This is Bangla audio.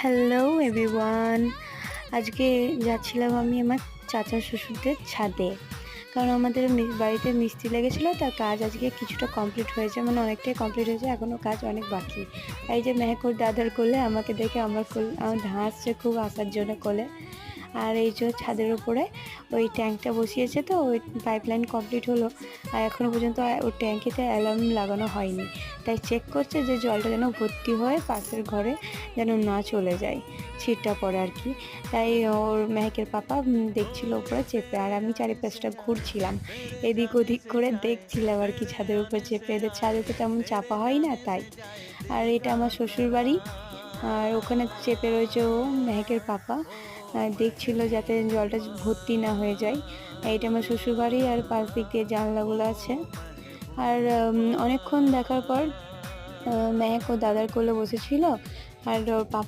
হ্যালো এভরিওয়ান আজকে যাচ্ছিলাম আমি আমার চাচা শ্বশুরদের ছাদে। কারণ আমাদের বাড়িতে মিস্ত্রি লেগেছিলো, তার কাজ আজকে কিছুটা কমপ্লিট হয়েছে। মানে অনেকটাই কমপ্লিট হয়েছে এখনও কাজ অনেক বাকি। এই যে মেহকুর দাদার কোলে আমাকে দেখে আমার আমার হাসছে খুব আসার জন্য কোলে। আর এই যে ছাদের উপরে ওই ট্যাঙ্কটা বসিয়েছে তো, ওই পাইপলাইন কমপ্লিট হলো। আর এখনও পর্যন্ত ওই ট্যাঙ্কিতে অ্যালার্ম লাগানো হয়নি। তাই চেক করছে যে জলটা যেন ভর্তি হয়ে পাশের ঘরে যেন না চলে যায়। ছিটটা পড়ে আর কি। তাই ওর মেহেকের পাপা দেখছিল উপরে চেপে, আর আমি চারিপাশটা ঘুরছিলাম। এদিক ওদিক করে দেখছিলাম আর কি ছাদের উপরে চেপে। এদের ছাদে তো তেমন চাপা হয় না তাই। আর এটা আমার শ্বশুর বাড়ি আর ওখানে চেপে রয়েছে ও মেহেকের পাপা। দেখছিল যাতে জলটা ভর্তি না হয়ে যায়। এইটা আমার শ্বশুরবাড়ি আর পাশ দিক দিয়ে জানলাগুলো আছে। আর অনেকক্ষণ দেখার পর মেহেক ও দাদার কোলে বসেছিল। আর ওর